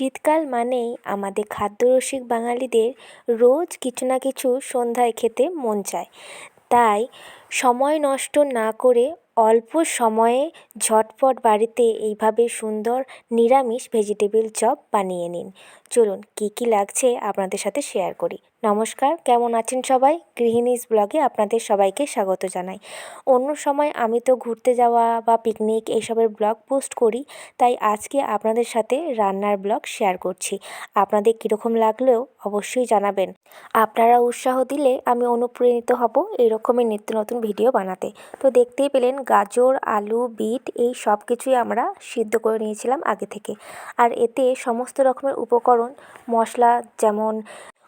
শীতকাল মানেই আমাদের খাদ্যরসিক বাঙালিদের রোজ কিছু না কিছু সন্ধ্যায় খেতে মন চায়। তাই সময় নষ্ট না করে অল্প সময়ে ঝটপট বাড়িতে এইভাবে সুন্দর নিরামিষ ভেজিটেবিল চপ বানিয়ে নিন। চলুন, কী কী লাগছে আপনাদের সাথে শেয়ার করি। নমস্কার, কেমন আছেন সবাই? গৃহিণীজ ব্লগে আপনাদের সবাইকে স্বাগত জানাই। অন্য সময় আমি তো ঘুরতে যাওয়া বা পিকনিক এইসবের ব্লগ পোস্ট করি, তাই আজকে আপনাদের সাথে রান্নার ব্লগ শেয়ার করছি। আপনাদের কীরকম লাগলেও অবশ্যই জানাবেন। আপনারা উৎসাহ দিলে আমি অনুপ্রাণিত হব এরকমই নিত্য নতুন ভিডিও বানাতে। তো দেখতেই পেলেন গাজর, আলু, বিট, এই সব কিছুই আমরা সিদ্ধ করে নিয়েছিলাম আগে থেকে। আর এতে সমস্ত রকমের উপকরণ, মশলা যেমন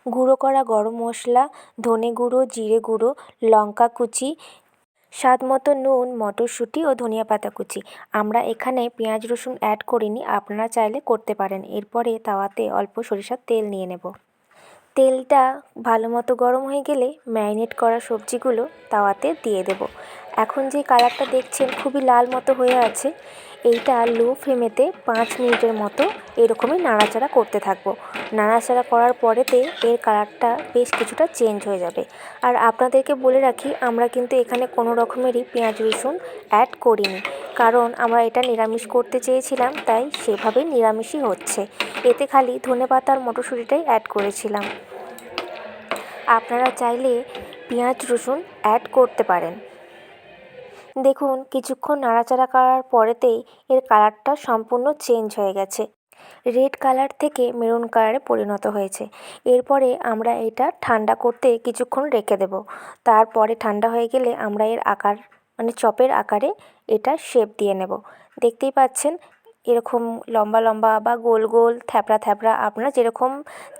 গুঁড়ো করা গরম মশলা, ধনে গুঁড়ো, জিরে গুঁড়ো, লঙ্কা কুচি, স্বাদ মতো নুন, মটরশুঁটি ও ধনিয়া পাতা কুচি। আমরা এখানে পেঁয়াজ রসুন অ্যাড করিনি, আপনারা চাইলে করতে পারেন। এরপরে তাওয়াতে অল্প সরিষার তেল নিয়ে নেব। তেলটা ভালো মতো গরম হয়ে গেলে ম্যারিনেট করা সবজিগুলো তাওয়াতে দিয়ে দেব। এখন যে কালারটা দেখছেন, খুবই লাল মতো হয়ে আছে। এইটা লো ফ্লেমেতে পাঁচ মিনিটের মতো এরকমই নাড়াচাড়া করতে থাকব। নাড়াচাড়া করার পরেতে এর কালারটা বেশ কিছুটা চেঞ্জ হয়ে যাবে। আর আপনাদেরকে বলে রাখি, আমরা কিন্তু এখানে কোনো রকমেরই পেঁয়াজ রসুন অ্যাড করিনি। কারণ আমরা এটা নিরামিষ করতে চেয়েছিলাম, তাই সেভাবে নিরামিষই হচ্ছে। এতে খালি ধনে পাতা আর মটরশুঁটিটাই অ্যাড করেছিলাম। আপনারা চাইলে পেঁয়াজ রসুন অ্যাড করতে পারেন। দেখুন, কিছুক্ষণ নাড়াচাড়া করার পরেতেই এর কালারটা সম্পূর্ণ চেঞ্জ হয়ে গেছে। রেড কালার থেকে মেরুন কালারে পরিণত হয়েছে। এরপরে আমরা এটা ঠান্ডা করতে কিছুক্ষণ রেখে দেব। তারপরে ঠান্ডা হয়ে গেলে আমরা এর আকার মানে চপের আকারে এটা শেপ দিয়ে নেব। দেখতেই পাচ্ছেন এরকম লম্বা লম্বা বা গোল গোল থ্যাপড়া থ্যাপড়া আপনারা যেরকম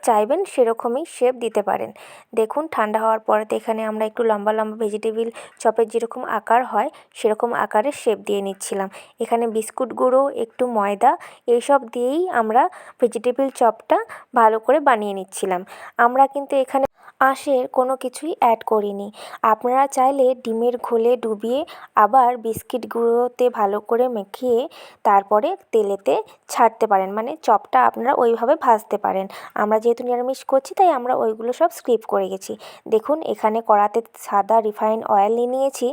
চাইবেন সেরকমই শেপ দিতে পারেন। দেখুন, ঠান্ডা হওয়ার পরে তো এখানে আমরা একটু লম্বা লম্বা ভেজিটেবিল চপের যেরকম আকার হয়, সেরকম আকারে শেপ দিয়ে নিচ্ছিলাম। এখানে বিস্কুট গুঁড়ো, একটু ময়দা, এইসব দিয়েই আমরা ভেজিটেবিল চপটা ভালো করে বানিয়ে নিচ্ছিলাম। আমরা কিন্তু এখানে আঁশের কোনো কিছুই অ্যাড করিনি। আপনারা চাইলে ডিমের ঘোলে ডুবিয়ে আবার বিস্কিট গুঁড়োতে ভালো করে মেখিয়ে তারপরে তেলেতে ছাড়তে পারেন। মানে চপটা আপনারা ওইভাবে ভাজতে পারেন। আমরা যেহেতু নিরামিষ করছি, তাই আমরা ওইগুলো সব স্কিপ করে গেছি। দেখুন, এখানে কড়াতে সাদা রিফাইন অয়েল নিয়ে নিয়েছি।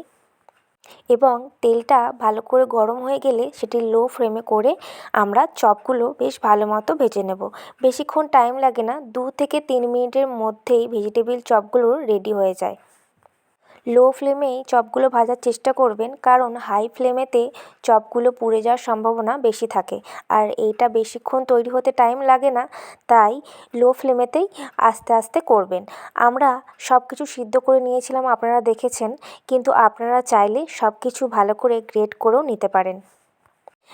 এবং তেলটা ভালো করে গরম হয়ে গেলে সেটি লো ফ্লেমে করে আমরা চপগুলো বেশ ভালো মতো ভেজে নেব। বেশিক্ষণ টাইম লাগে না, দু থেকে তিন মিনিটের মধ্যেই ভেজিটেবিল চপগুলো রেডি হয়ে যায়। লো ফ্লেমেই চপগুলো ভাজার চেষ্টা করবেন, কারণ হাই ফ্লেমেতে চপগুলো পুড়ে যাওয়ার সম্ভাবনা বেশি থাকে। আর এইটা বেশিক্ষণ তৈরি হতে টাইম লাগে না, তাই লো ফ্লেমেতেই আস্তে আস্তে করবেন। আমরা সব কিছু সিদ্ধ করে নিয়েছিলাম, আপনারা দেখেছেন, কিন্তু আপনারা চাইলে সব কিছু ভালো করে গ্রেড করেও নিতে পারেন।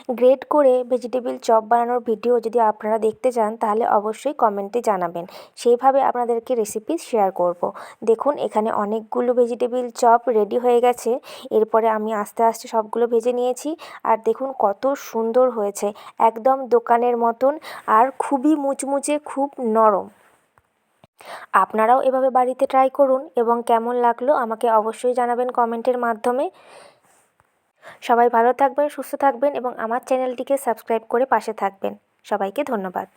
গ্রেট করে ভেজিটেবিল চপ বানানোর ভিডিও যদি আপনারা দেখতে চান, তাহলে অবশ্যই কমেন্টে জানাবেন। সেইভাবে আপনাদেরকে রেসিপি শেয়ার করব। দেখুন, এখানে অনেকগুলো ভেজিটেবিল চপ রেডি হয়ে গেছে। এরপরে আমি আস্তে আস্তে সবগুলো ভেজে নিয়েছি। আর দেখুন, কত সুন্দর হয়েছে। একদম দোকানের মতন আর খুবই মুচমুচে, খুব নরম। আপনারাও এভাবে বাড়িতে ট্রাই করুন এবং কেমন লাগল আমাকে অবশ্যই জানাবেন কমেন্টের মাধ্যমে। সবাই ভালো থাকবেন সুস্থ থাকবেন এবং আমার চ্যানেলটিকে সাবস্ক্রাইব করে পাশে থাকবেন। সবাইকে ধন্যবাদ।